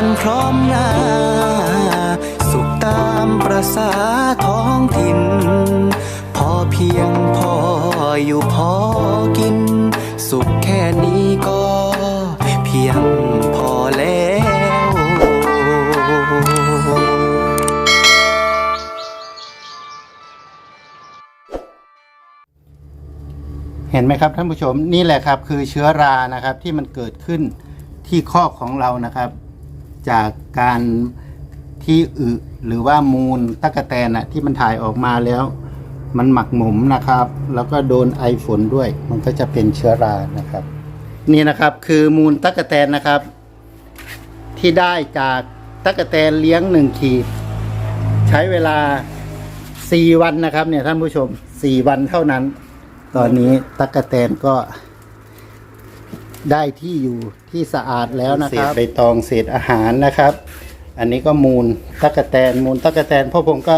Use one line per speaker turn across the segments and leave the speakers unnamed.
กันพร้อมหน้า สุขตามประษาท้องถิ่น พอเพียงพออยู่พอกิน สุขแค่นี้ก็เพียงพอแล้ว
เห็นไหมครับท่านผู้ชมนี่แหละครับคือเชื้อรานะครับที่มันเกิดขึ้นที่คอกของเรานะครับ จากการที่อึหรือว่ามูลตะกะแตนนะที่มันถ่ายออกมาแล้ว มันหมักหมมนะครับ แล้วก็โดนไอฝนด้วย มันก็จะเป็นเชื้อรานะครับ นี่นะครับคือมูลตะกะแตนนะครับ ที่ได้จากตะกะแตนเลี้ยงหนึ่งขีด ใช้เวลา4วันนะครับ เนี่ยท่านผู้ชม4วันเท่านั้น ตอนนี้ตักกะแตนก็ ได้ที่อยู่ที่สะอาดแล้วนะครับเศษใบตองเศษอาหารนะครับ อันนี้ก็มูลตักกะแตนมูลตักกะแตนพ่อผมก็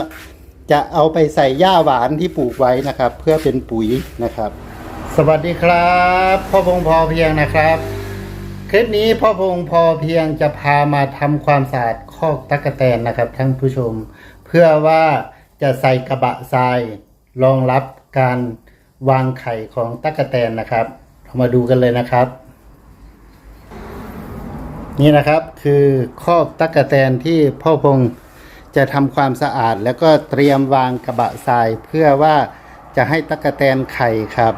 จะเอาไปใส่หญ้าหวานที่ปลูกไว้นะครับ เพื่อเป็นปุ๋ยนะครับ สวัสดีครับพ่อพงษ์พอเพียงนะครับ คลิปนี้พ่อพงษ์พอเพียงจะพามาทำความสะอาดคอกตั๊กแตนนะครับท่านผู้ชม เพื่อว่าจะใส่กระบะทรายรองรับการวางไข่ของตั๊กแตนนะครับ เรามาดูกันเลยนะครับ นี่นะครับคือคอกตั๊กแตนที่พ่อพงษ์จะทำความสะอาด แล้วก็เตรียมวางกระบะทรายเพื่อว่าจะให้ตั๊กแตนไข่ครับ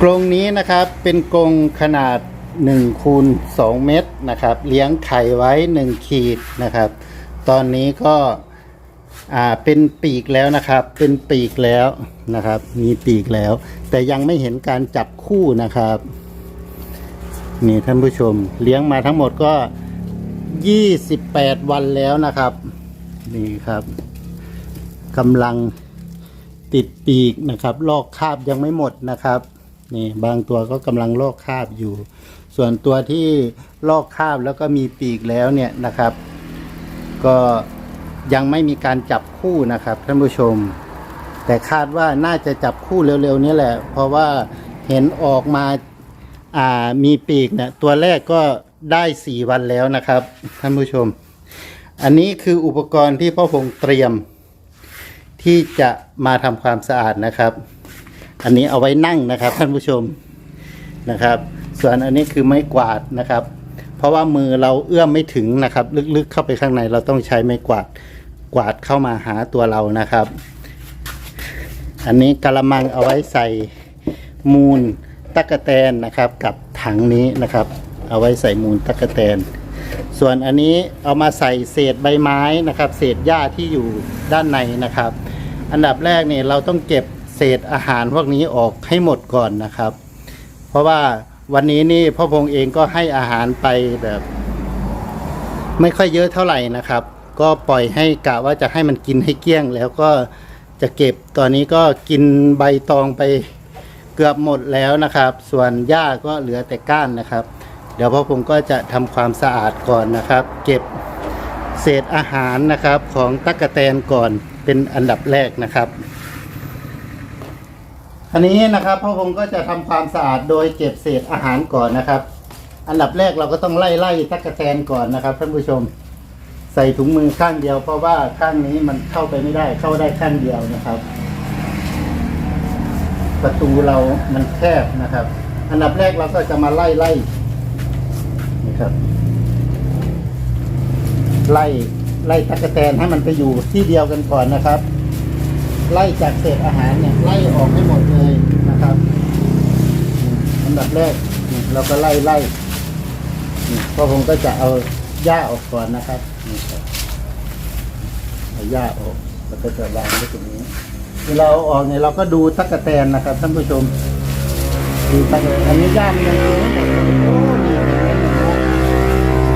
กรงนี้นะครับเป็นกรงขนาด1คูณ2เมตรนะครับ เลี้ยงไข่ไว้ 1 ขีดนะครับ ตอนนี้ก็อ่าเป็นปีกแล้วนะครับ เป็นปีกแล้วนะครับ มีปีกแล้ว แต่ยังไม่เห็นการจับคู่นะครับ นี่ท่านผู้ชม เลี้ยงมาทั้งหมดก็28วันแล้วนะครับ นี่ครับกำลังติดปีกนะครับ ลอกคาบยังไม่หมดนะครับ นี่บางตัวก็กำลังลอกคาบอยู่ ส่วนตัวที่ลอกคาบแล้วก็มีปีกแล้วเนี่ยนะครับ ก็ยังไม่มีการจับคู่นะครับท่านผู้ชม แต่คาดว่าน่าจะจับคู่เร็วๆนี้แหละ เพราะว่าเห็นออกมา อ่ามีปีกเนี่ยตัวแรกก็ได้สี่วันแล้วนะครับ ท่านผู้ชม อันนี้คืออุปกรณ์ที่พ่อพงเตรียม ที่จะมาทำความสะอาดนะครับ อันนี้เอาไว้นั่งนะครับ ท่านผู้ชมนะครับ ส่วนอันนี้คือไม้กวาดนะครับ เพราะว่ามือเราเอื้อมไม่ถึงนะครับ ลึกๆเข้าไปข้างในเราต้องใช้ไม้กวาดกวาดเข้ามาหาตัวเรานะครับ อันนี้กระมังเอาไว้ใส่มูล ตะกะแตนนะครับ กับถังนี้นะครับ เอาไว้ใส่มูลตะกะแตน ส่วนอันนี้เอามาใส่เศษใบไม้นะครับ เศษหญ้าที่อยู่ด้านในนะครับ อันดับแรกเนี่ยเราต้องเก็บเศษอาหารพวกนี้ออกให้หมดก่อนนะครับ เพราะว่าวันนี้นี่พ่อพงษ์เองก็ให้อาหารไปแบบ ไม่ค่อยเยอะเท่าไหร่นะครับ ก็ปล่อยให้กะว่าจะให้มันกินให้เกลี้ยง แล้วก็จะเก็บตอนนี้ก็กินใบตองไป เกือบหมดแล้วนะครับ ส่วนหญ้าก็เหลือแต่ก้านนะครับ เดี๋ยวพ่อผมก็จะทำความสะอาดก่อนนะครับ เก็บเศษอาหารนะครับของตั๊กแตนก่อนเป็นอันดับแรกนะครับ อันนี้นะครับพ่อผมก็จะทำความสะอาดโดยเก็บเศษอาหารก่อนนะครับ อันดับแรกเราก็ต้องไล่ไล่ตั๊กแตนก่อนนะครับท่านผู้ชมใส่ถุงมือข้างเดียวเพราะว่าข้างนี้มันเข้าไปไม่ได้เข้าได้ข้างเดียวนะครับ ประตูเรามันแคบนะครับ อันดับแรกเราก็จะมาไล่ไล่นะครับ ไล่ไล่ตะกแตนให้มันไปอยู่ที่เดียวกันก่อนนะครับ ไล่จากเศษอาหารเนี่ยไล่ออกให้หมดเลยนะครับอันดับแรกเราก็ไล่ไล่นี่พ่อผมก็จะเอาหญ้าออกก่อนนะครับนี่ครับเอาหญ้าออกแล้วก็จะวางไว้ตรงนี้ เวลาเอาออกเนี่ยเราก็ดูตะกแตนนะครับท่านผู้ชม ดูตะกแตนอันนี้หญ้ามันยังกิดเลย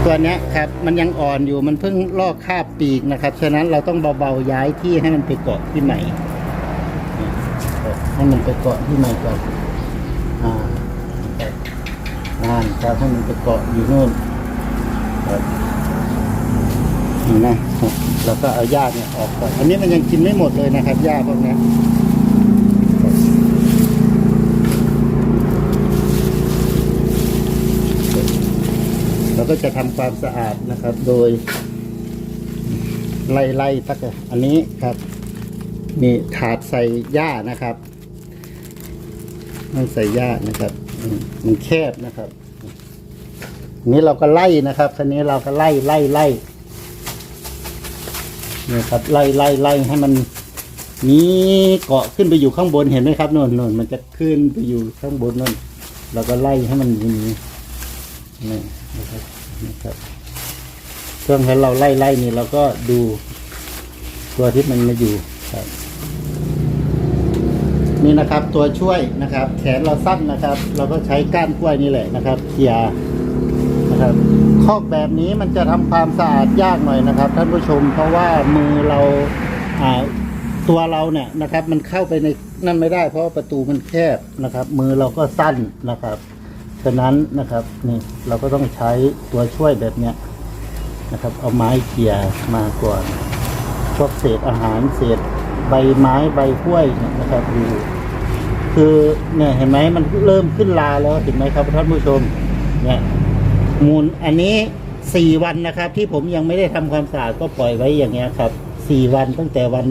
ตัวเนี้ยครับมันยังอ่อนอยู่มันเพิ่งลอกคาบปีกนะครับ ฉะนั้นเราต้องเบาๆย้ายที่ให้มันไปเกาะที่ใหม่ให้มันไปเกาะที่ใหม่ก่อนอ่านั่นครับให้มันไปเกาะอยู่นู่นนี่นะ เราก็เอาหญ้าเนี่ยออกก่อน อันนี้มันยังกินไม่หมดเลยนะครับหญ้าพวกนี้เราก็จะทำความสะอาดนะครับ โดย ไล่ไล่ตักอันนี้ครับมีถาดใส่หญ้านะครับต้องใส่หญ้านะครับมันแคบนะครับนนี้เราก็ไล่นะครับคันนี้เราก็ไล่ไล่ไล่ นี่ครับไล่ไล่ไล่ให้มันมีเกาะขึ้นไปอยู่ข้างบนเห็นไหมครับนนนนมันจะขึ้นไปอยู่ข้างบนนนเราก็ไล่ให้มันอย่างนี้นี่นะครับนะครับเครื่องให้เราไล่ไล่นี่เราก็ดูตัวที่มันมาอยู่ครับนี่นะครับ ตัวช่วยนะครับ แขนเราสั้นนะครับ เราก็ใช้ก้านกล้วยนี่แหละนะครับเคลียนะครับ คอกแบบนี้มันจะทำความสะอาดยากหน่อยนะครับ ท่านผู้ชมเพราะว่ามือเราตัวเราเนี่ยนะครับ มันเข้าไปในนั่นไม่ได้ เพราะประตูมันแคบนะครับ มือเราก็สั้นนะครับฉะนั้นนะครับนี่เราก็ต้องใช้ตัวช่วยแบบเนี้ยนะครับ เอาไม้เขี่ยมาก่อนพวกเศษอาหารเศษใบไม้ใบกล้วยเนี่ยนะครับดูคือเนี่ยเห็นไหมมันเริ่มขึ้นลาแล้วเห็นไหมครับท่านผู้ชมเนี่ย มูลอันนี้สี่วันนะครับ ที่ผมยังไม่ได้ทำความสะอาดก็ปล่อยไว้อย่างเงี้ยครับสี่วันตั้งแต่วัน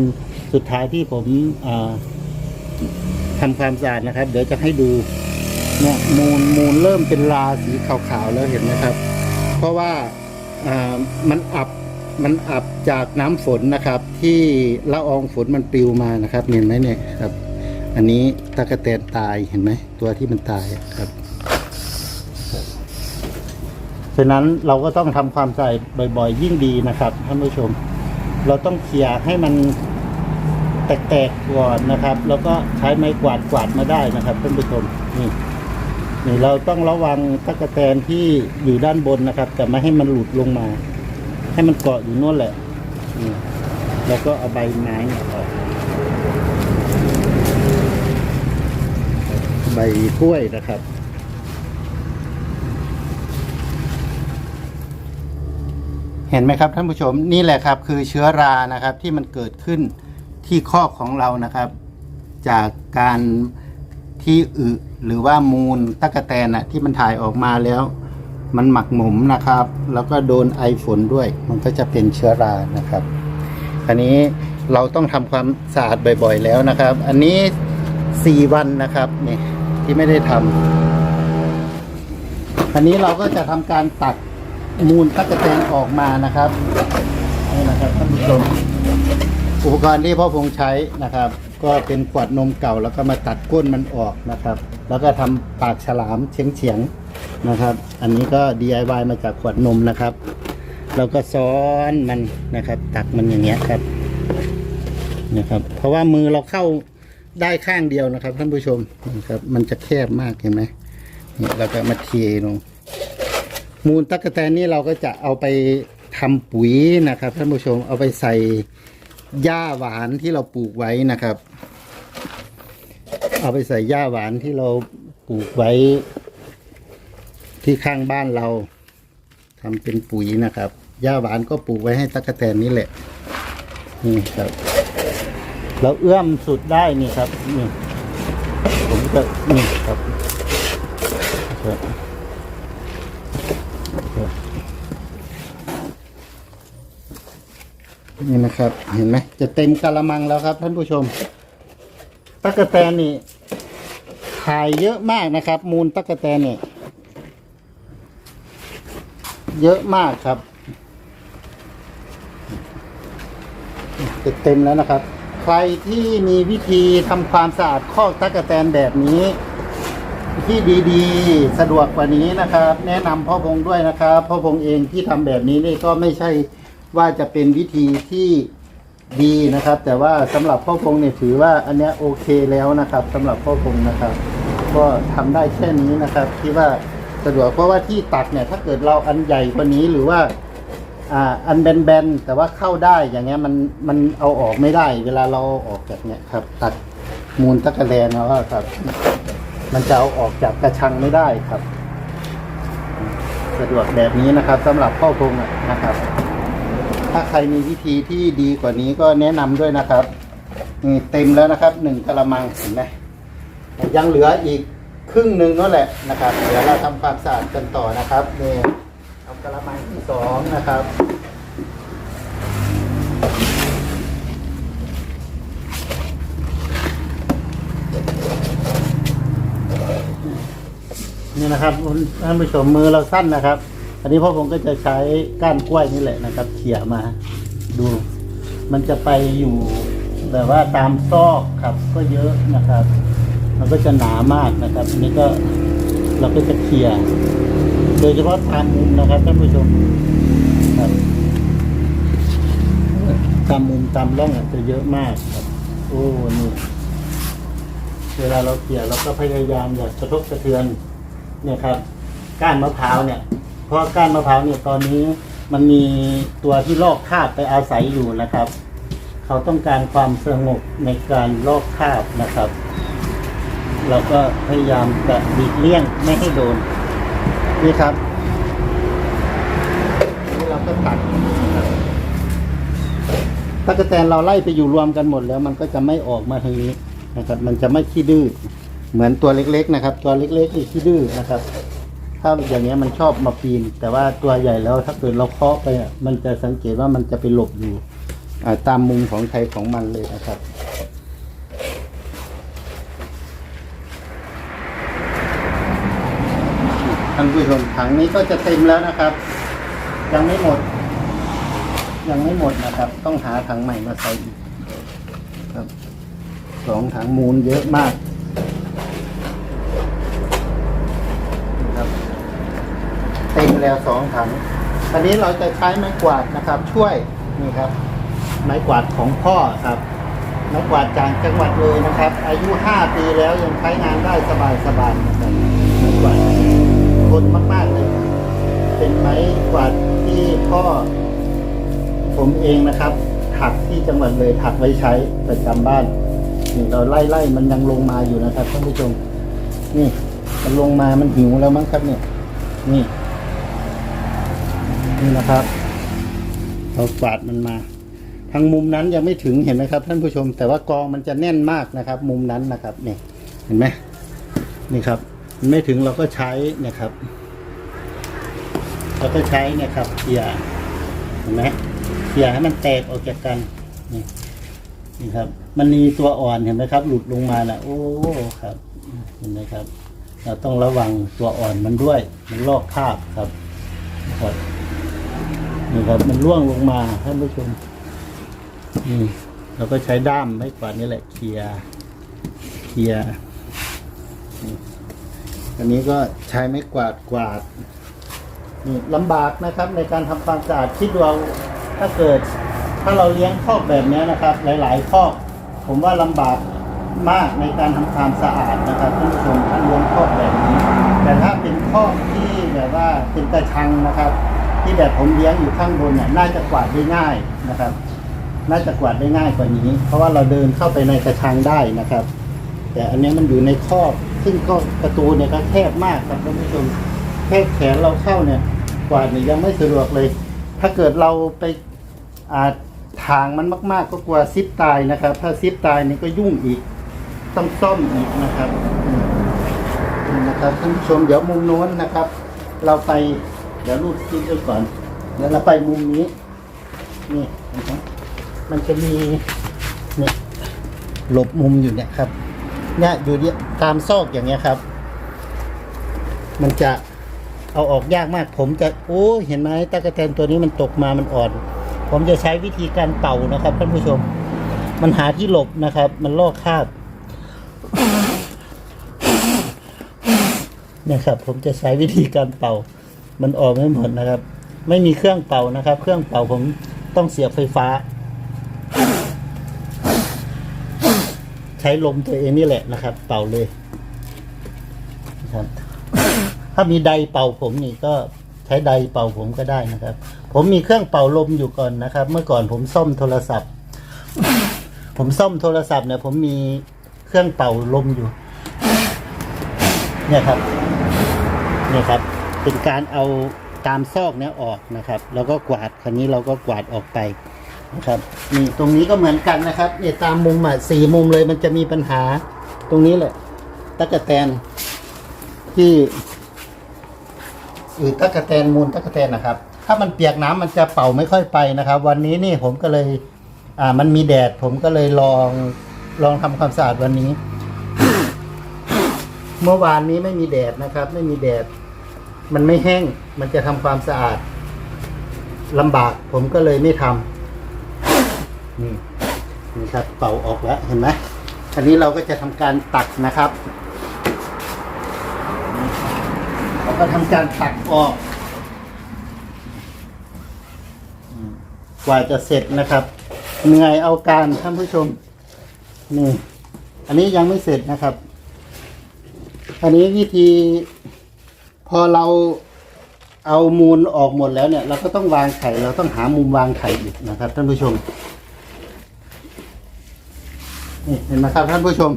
สุดท้ายที่ผมอ่าทำความสะอาดนะครับ เดี๋ยวจะให้ดูเนี่ยมูลมูลเริ่มเป็นลาสีขาวๆแล้วเห็นไหมครับ เพราะว่ามันอับมันอับจากน้ำฝนนะครับ ที่ละอองฝนมันปลิวมานะครับเห็นไหมเนี่ยครับ อันนี้ตะกะแตนตายเห็นไหมตัวที่มันตายครับ ฉะนั้นเราก็ต้องทำความใสะอาดบ่อย ๆ ยิ่งดีนะครับท่านผู้ชม เราต้องเคลียร์ให้มันแตกๆก่อนนะครับ แล้วก็ใช้ไม้กวาดกวาดมาได้นะครับท่านผู้ชมนี่นี่เราต้องระวังตะกแตนที่อยู่ด้านบนนะครับ แต่ไม่ให้มันหลุดลงมา ให้มันเกาะอยู่นู่นแหละนี่แล้วก็เอาใบไม้เนี่ยออกใบกล้วยนะครับ ห็นไหมครับท่านผู้ชมนี่แหละครับคือเชื้อรานะครับที่มันเกิดขึ้นที่คอของเรานะครับ จากการที่อึหรือว่ามูลตะกะแตนน่ะที่มันถ่ายออกมาแล้ว มันหมักหมมนะครับ แล้วก็โดนไอฝนด้วย มันก็จะเป็นเชื้อรานะครับ อันนี้เราต้องทำความสะอาดบ่อยๆแล้วนะครับ อันนี้สี่วันนะครับนี่ที่ไม่ได้ทำอันนี้เราก็จะทำการตัด มูลตะกะแตนออกมานะครับนี่นะครับท่านผู้ชมอุปกรณ์ที่พ่อพงใช้นะครับ ก็เป็นขวดนมเก่าแล้วก็มาตัดก้นมันออกนะครับ แล้วก็ทำปากฉลามเฉียงๆนะครับ อันนี้ก็ DIY มาจากขวดนมนะครับเราก็ซ้อนมันนะครับ ตักมันอย่างเงี้ยครับนะครับ เพราะว่ามือเราเข้าได้ข้างเดียวนะครับท่านผู้ชมนะครับ มันจะแคบมากเห็นไหมนี่เราก็มาเทลง มูลตั๊กแตนนี่เราก็จะเอาไปทำปุ๋ยนะครับท่านผู้ชมเอาไปใส่หญ้าหวานที่เราปลูกไว้นะครับ เอาไปใส่หญ้าหวานที่เราปลูกไว้ ที่ข้างบ้านเราทำเป็นปุ๋ยนะครับหญ้าหวานก็ปลูกไว้ให้ตั๊กแตนนี่แหละนี่ครับ เราเอื้อมสุดได้นี่ครับนี่ผมก็นี่ครับ ครับ นี่นะครับ เห็นไหมจะเต็มกะละมังแล้วครับท่านผู้ชมตั๊กแตนนี่ถ่ายเยอะมากนะครับ มูลตั๊กแตนนี่เยอะมากครับจะเต็มแล้วนะครับ ใครที่มีวิธีทำความสะอาดคอกตั๊กแตนแบบนี้ ที่ดีๆ สะดวกกว่านี้นะครับ แนะนำพ่อพงด้วยนะครับพ่อพงเองที่ทำแบบนี้นี่ก็ไม่ใช่ ว่าจะเป็นวิธีที่ดีนะครับ แต่ว่าสำหรับพ่อพงเนี่ยถือว่าอันนี้โอเคแล้วนะครับสำหรับพ่อพงนะครับ ก็ทำได้แค่นี้นะครับที่ว่าสะดวกเพราะว่าที่ตักเนี่ยถ้าเกิดเราอันใหญ่กว่านี้หรือว่าอ่าอันแบนๆแต่ว่าเข้าได้อย่างเงี้ยมันมันเอาออกไม่ได้ เวลาเราออกจากเนี่ยครับ ตัดมูลตะกะแลนแล้วครับ มันจะเอาออกจากกระชังไม่ได้ครับ สะดวกแบบนี้นะครับสำหรับพ่อพงนะครับ ถ้าใครมีวิธีที่ดีกว่านี้ก็แนะนำด้วยนะครับนี่เต็มแล้วนะครับหนึ่งกะละมังเห็นไหมยังเหลืออีกครึ่งหนึ่งนั่นแหละนะครับ เดี๋ยวเราทำความสะอาดกันต่อนะครับนี่เอากระมังที่สองนะครับ นี่นะครับท่านผู้ชมมือเราสั้นนะครับ อันนี้พ่อผมก็จะใช้ก้านกล้วยนี่แหละนะครับ เขี่ยมาดู มันจะไปอยู่แบบว่าตามซอกครับ ก็เยอะนะครับ มันก็จะหนามากนะครับอันนี้ก็เราก็จะเขี่ยโดยเฉพาะตามมุมนะครับท่านผู้ชมครับตามมุมตามร่องอะจะเยอะมากครับ โอ้นี่เวลาเราเขี่ยเราก็พยายามอย่ากระทบกระเทือนเนี่ยครับ ก้านมะพร้าวเนี่ย เพราะก้านมะพร้าวเนี่ยตอนนี้มันมีตัวที่ลอกคราบไปอาศัยอยู่นะครับ เขาต้องการความสงบในการลอกคราบนะครับ เราก็พยายามจะหลีกเลี่ยงไม่ให้โดนนี่ครับนี่เราก็ตัดนะครับตะกแตนเราไล่ไปอยู่รวมกันหมดแล้ว มันก็จะไม่ออกมาทางนี้นะครับ มันจะไม่ขี้ดื้อเหมือนตัวเล็กๆนะครับ ตัวเล็กๆนี่ขี้ดื้อนะครับ ถ้าอย่างเงี้ยมันชอบมาปีน แต่ว่าตัวใหญ่แล้วถ้าเกิดเราเคาะไปอะมันจะสังเกตว่ามันจะไปหลบอยู่ตามมุมของใครของมันเลยนะครับท่านผู้ชมถังนี้ก็จะเต็มแล้วนะครับ ยังไม่หมด ยังไม่หมดนะครับ ต้องหาถังใหม่มาใส่อีกครับสองถังมูลเยอะมากนะครับเต็ม แล้วสองถังอันนี้เราจะใช้ไม้กวาดนะครับ ช่วยนี่ครับ ไม้กวาดของพ่อครับไม้กวาดจากจังหวัดเลยนะครับ อายุห้าปีแล้วยังใช้งานได้สบายๆนะครับไม้กวาดทนมากๆเลย เป็นไม้กวาดที่พ่อ ผมเองนะครับ ถักที่จังหวัดเลยถักไว้ใช้ประจำบ้านนี่เราไล่ไล่มันยังลงมาอยู่นะครับท่านผู้ชม นี่ มันลงมามันหิวแล้วมั้งครับเนี่ยนี่ นี่นะครับ เรากวาดมันมา ทางมุมนั้นยังไม่ถึงเห็นไหมครับ ท่านผู้ชม แต่ว่ากองมันจะแน่นมากนะครับ มุมนั้นนะครับนี่เห็นไหมนี่ครับ มันไม่ถึงเราก็ใช้นะครับ เราก็ใช้นี่ครับเขี่ยเห็นไหมเขี่ยให้มันแตกออกจากกันนี่นี่ครับ มันมีตัวอ่อนเห็นไหมครับ หลุดลงมานะโอ้ครับเห็นไหมครับ เราต้องระวังตัวอ่อนมันด้วย มันลอกคราบครับ นี่ครับ มันร่วงลงมาท่านผู้ชมนี่เราก็ใช้ด้ามไม้กวาดนี่แหละเคลียร์เคลียร์อันนี้ก็ใช้ไม้กวาดกวาดนี่ลำบากนะครับ ในการทำความสะอาดคิดดูเอาถ้าเกิด ถ้าเราเลี้ยงคอกแบบนี้นะครับ หลายๆคอกผมว่าลำบากมากในการทำความสะอาดนะครับท่านผู้ชมถ้านเลี้ยงคอกแบบนี้ แต่ถ้าเป็นคอกที่แบบว่าเป็นกระชังนะครับ ที่แบบผมเลี้ยงอยู่ข้างบนเนี่ยน่าจะกวาดได้ง่ายนะครับ น่าจะกวาดได้ง่ายกว่านี้ เพราะว่าเราเดินเข้าไปในกระชังได้นะครับ แต่อันนี้มันอยู่ในคอกซึ่งก็ประตูเนี่ยก็แคบมากครับท่านผู้ชมแค่แขนเราเข้าเนี่ย กวาดเนี่ยยังไม่สะดวกเลย ถ้าเกิดเราไปอาทางมันมาก ๆ ก็กลัวซิปตายนะครับ ถ้าซิปตายนี่ก็ยุ่งอีกต้องซ่อมอีกนะครับนี่นะครับท่านผู้ชมเดี๋ยวมุมโน้นนะครับ เราไป เดี๋ยวรูดซิปด้วยก่อน เดี๋ยวเราไปมุมนี้ นี่นะครับ มันจะมีเนี่ยหลบมุมอยู่เนี่ยครับ เนี่ยอยู่เนี่ยตามซอกอย่างเงี้ยครับ มันจะเอาออกยากมาก ผมจะโอ้เห็นไหมตะกะแตนตัวนี้มันตกมามันอ่อน ผมจะใช้วิธีการเป่านะครับท่านผู้ชม มันหาที่หลบนะครับ มันลอกคาบนี่ครับผมจะใช้วิธีการเป่า มันออกไม่หมดนะครับ ไม่มีเครื่องเป่านะครับ เครื่องเป่าผมต้องเสียบไฟฟ้า ใช้ลมตัวเองนี่แหละนะครับ เป่าเลยนะครับถ้ามีไดเป่าผมนี่ก็ใช้ไดเป่าผมก็ได้นะครับ ผมมีเครื่องเป่าลมอยู่ก่อนนะครับ เมื่อก่อนผมซ่อมโทรศัพท์ ผมซ่อมโทรศัพท์เนี่ยผมมีเครื่องเป่าลมอยู่ เนี่ยครับ เนี่ยครับ เป็นการเอาตามซอกเนี้ยออกนะครับ แล้วก็กวาดครั้นี้เราก็กวาดออกไปนะครับนี่ตรงนี้ก็เหมือนกันนะครับเนี่ยตามมุมอะสี่มุมเลยมันจะมีปัญหา ตรงนี้แหละตะกะแตนที่อือตะกะแตนมูลตะกะแตนนะครับ ถ้ามันเปียกน้ำมันจะเป่าไม่ค่อยไปนะครับ วันนี้นี่ผมก็เลยอ่ามันมีแดดผมก็เลยลองลองทำความสะอาดวันนี้ เมื่อวานนี้ไม่มีแดดนะครับ ไม่มีแดด มันไม่แห้ง มันจะทำความสะอาดลำบาก ผมก็เลยไม่ทำนี่นี่ครับเป่าออกแล้วเห็นไหมอันนี้เราก็จะทำการตักนะครับ เราก็ทำการตักออก กว่าจะเสร็จนะครับ เหนื่อยเอาการท่านผู้ชม นี่ อันนี้ยังไม่เสร็จนะครับ อันนี้วิธี พอเราเอามูลออกหมดแล้วเนี่ย เราก็ต้องวางไข่เราต้องหามุมวางไข่อีกนะครับ ท่านผู้ชมนี่เห็นไหมครับท่านผู้ชม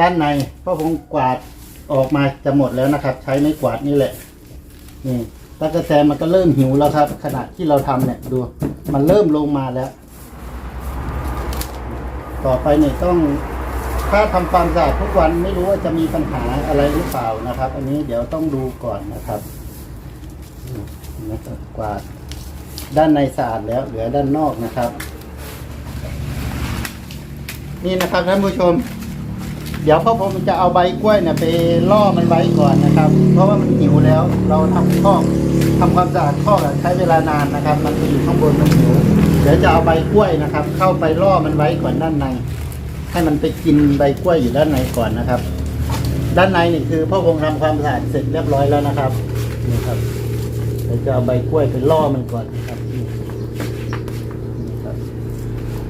ด้านในพ่อผมกวาดออกมาจะหมดแล้วนะครับ ใช้ไม้กวาดนี่แหละนี่ตะกะแตนมันก็เริ่มหิวแล้วครับ ขณะที่เราทำเนี่ยดู มันเริ่มลงมาแล้ว ต่อไปเนี่ยต้อง ถ้าทำความสะอาดทุกวันไม่รู้ว่าจะมีปัญหาอะไรหรือเปล่านะครับ อันนี้เดี๋ยวต้องดูก่อนนะครับนี่นะครับกวาดด้านในสะอาดแล้วเหลือด้านนอกนะครับ นี่นะครับท่านผู้ชม เดี๋ยวพ่อผมจะเอาใบกล้วยเนี่ยไปล่อมันไว้ก่อนนะครับ เพราะว่ามันหิวแล้ว เราทำคอกทำความสะอาดคอกใช้เวลานานนะครับ มันไปอยู่ข้างบนมันหิวเดี๋ยวจะเอาใบกล้วยนะครับ เข้าไปล่อมันไว้ก่อนด้านใน ให้มันไปกินใบกล้วยอยู่ด้านในก่อนนะครับ ด้านในนี่คือพ่อคงทำความสะอาดเสร็จเรียบร้อยแล้วนะครับนี่ครับเดี๋ยวจะเอาใบกล้วยไปล่อมันก่อนนะครับ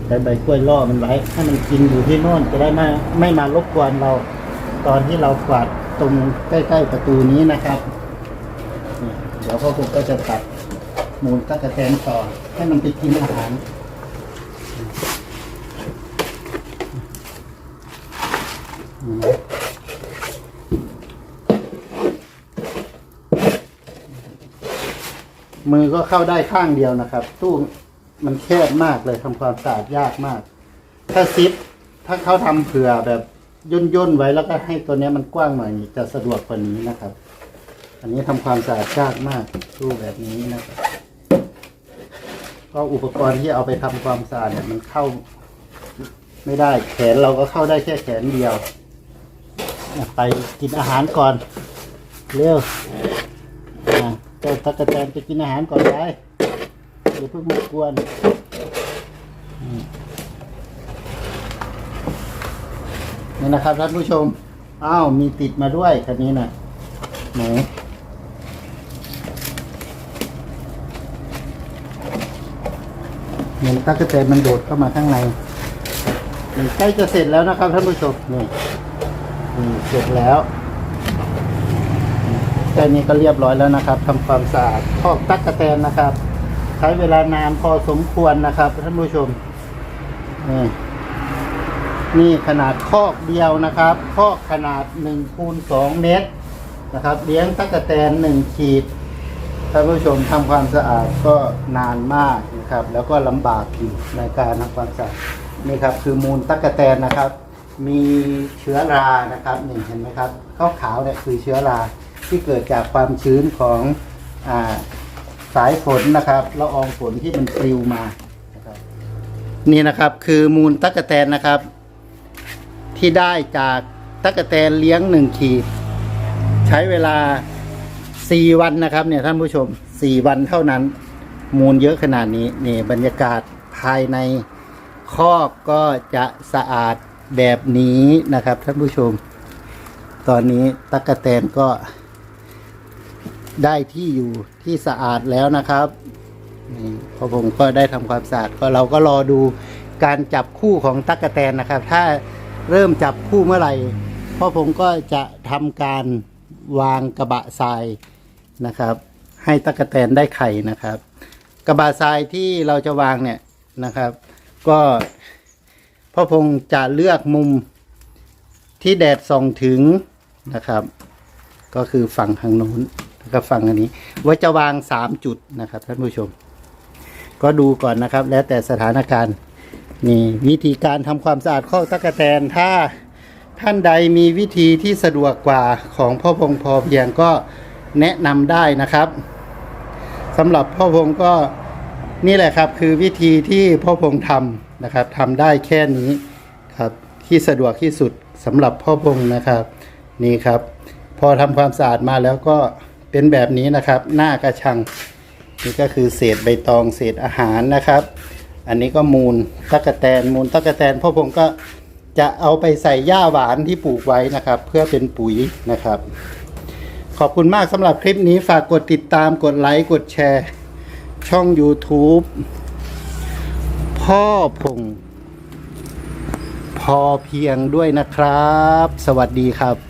ใช้ใบกล้วยล่อมันไว้ให้มันกินอยู่ที่โน่นจะได้ไม่ไม่มารบกวนเรา ตอนที่เรากวาดตรงใกล้ๆประตูนี้นะครับเดี๋ยวพ่อผมก็จะตัดมูลตะกะแตนต่อให้มันไปกินอาหาร มือก็เข้าได้ข้างเดียวนะครับ ตู้มันแคบมากเลยทำความสะอาดยากมาก ถ้าซิปถ้าเขาทำเผื่อแบบย่นย่นๆไว้แล้วก็ให้ตัวเนี้ยมันกว้างหน่อยจะสะดวกกว่านี้นะครับ อันนี้ทำความสะอาดยากมากตู้แบบนี้นะครับ ก็อุปกรณ์ที่เอาไปทำความสะอาดเนี่ยมันเข้า ไม่ได้แขนเราก็เข้าได้แค่แขนเดียวอะไปกินอาหารก่อน เร็ว จ้าตะกะแตนไปกินอาหารก่อนไปอย่าเพิ่งมากวนนี่นะครับท่านผู้ชม อ้าว มีติดมาด้วยคันนี้นะไหนเห็นตะกะแตนมันโดดเข้ามาข้างในใกล้จะเสร็จแล้วนะครับท่านผู้ชมนี่นี่เสร็จแล้ว ค่นี้ก็เรียบร้อยแล้วนะครับทำความสะอาดคอกตั๊กกะแตนนะครับ ใช้เวลานานพอสมควรนะครับท่านผู้ชม นี่นี่ขนาดคอกเดียวนะครับ คอกขนาดหนึ่งคูณสองเมตรนะครับ เลี้ยงตั๊กแตนหนึ่งขีดท่านผู้ชมทำความสะอาดก็นานมากนะครับ แล้วก็ลำบากอยู่ในการทำความสะอาดนี่ครับ คือมูลตั๊กแตนนะครับ มีเชื้อรานะครับนี่เห็นไหมครับขาวขาวเนี่ยคือเชื้อรา ที่เกิดจากความชื้นของอาสายฝนนะครับละอองฝนที่มันปลิวมานะครับนี่นะครับคือมูลตั๊กแตนนะครับ ที่ได้จากตั๊กแตนเลี้ยงหนึ่งขีด ใช้เวลาสี่วันนะครับ เนี่ยท่านผู้ชมสี่วันเท่านั้น มูลเยอะขนาดนี้นี่บรรยากาศภายในคอกก็จะสะอาดแบบนี้นะครับท่านผู้ชม ตอนนี้ตั๊กแตนก็ ได้ที่อยู่ที่สะอาดแล้วนะครับนี่พอผมก็ได้ทำความสะอาดก็เราก็รอดูการจับคู่ของตั๊กแตนนะครับ ถ้าเริ่มจับคู่เมื่อไหร่พ่อผมก็จะทำการวางกระบะทรายนะครับ ให้ตั๊กแตนได้ไข่นะครับ กระบะทรายที่เราจะวางเนี่ยนะครับ ก็พ่อพงจะเลือกมุมที่แดดส่องถึงนะครับ ก็คือฝั่งทางโน้น แล้วก็ฝั่งอันนี้ว่าจะวางสามจุดนะครับท่านผู้ชม ก็ดูก่อนนะครับ แล้วแต่สถานการณ์นี่วิธีการทำความสะอาดข้อตะกะแตนถ้าท่านใดมีวิธีที่สะดวกกว่าของพ่อพงพอเพียงก็แนะนำได้นะครับสำหรับพ่อพงก็นี่แหละครับคือวิธีที่พ่อพงทำนะครับทำได้แค่นี้ครับที่สะดวกที่สุดสำหรับพ่อพงนะครับ นี่ครับ พอทำความสะอาดมาแล้วก็ เป็นแบบนี้นะครับ หน้ากระชัง นี่ก็คือเศษใบตองเศษอาหารนะครับ อันนี้ก็มูลตะกะแตนมูลตะกะแตนพ่อผมก็จะเอาไปใส่หญ้าหวานที่ปลูกไว้นะครับ เพื่อเป็นปุ๋ยนะครับ ขอบคุณมากสำหรับคลิปนี้ฝากกดติดตามกดไลค์กดแชร์ ช่อง YouTube พ่อพงพอเพียงด้วยนะครับ สวัสดีครับ